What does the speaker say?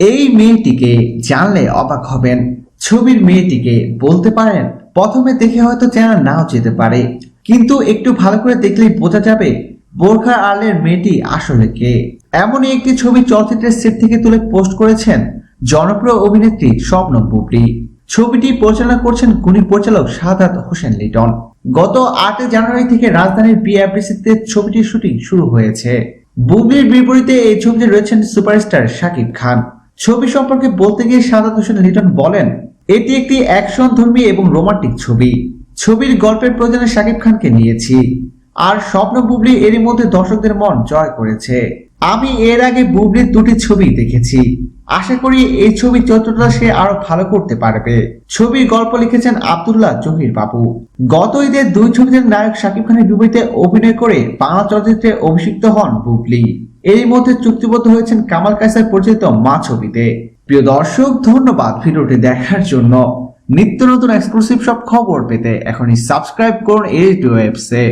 এই মেয়েটিকে জানলে অবাক হবেন, ছবির মেয়েটিকে বলতে পারেন, প্রথমে দেখে হয়তো চেনা নাও যেতে পারে, কিন্তু একটু ভালো করে দেখলেই বোঝা যাবে বোরখা আলের মেয়েটি আসলে কে। এমনই একটি ছবি চলচ্চিত্রের সেট থেকে তুলে পোস্ট করেছেন জনপ্রিয় অভিনেত্রী স্বপ্ন বুবলি। ছবিটি পরিচালনা করছেন গুণী পরিচালক সাদাত হোসেন লিটন। গত আটই জানুয়ারি থেকে রাজধানীর বিআরবিসিতে ছবিটির শুটিং শুরু হয়েছে। বুবলির বিপরীতে এই ছবিতে রয়েছেন সুপারস্টার শাকিব খান। ছবি সম্পর্কে বলতে গিয়ে সাদাত হোসেন লিটন বলেন, এটি একটি অ্যাকশন ধর্মী এবং রোমান্টিক ছবি। ছবির গল্পের প্রয়োজনে শাকিব খানকে নিয়েছি। আর স্বপ্ন বুবলি এরই মধ্যে দর্শকদের মন জয় করেছে। আমি এর আগে বুবলির দুটি ছবি দেখেছি। আশা করি এই ছবি চরিত্রটা সে আরও ভালো করতে পারবে। ছবির গল্প লিখেছেন আব্দুল্লাহ জহির বাবু। গত ঈদে দুই ছবিতে নায়ক শাকিব খানের বিপরীতে অভিনয় করে বাংলা চলচ্চিত্রে অভিষিক্ত হন বুবলি। এরই মধ্যে চুক্তিবদ্ধ হয়েছেন কামাল কায়সার পরিচালিত মা ছবিতে। প্রিয় দর্শক, ধন্যবাদ ভিডিওটি দেখার জন্য। নিত্য নতুন এক্সক্লুসিভ সব খবর পেতে এখনই সাবস্ক্রাইব করুন এই ওয়েবসে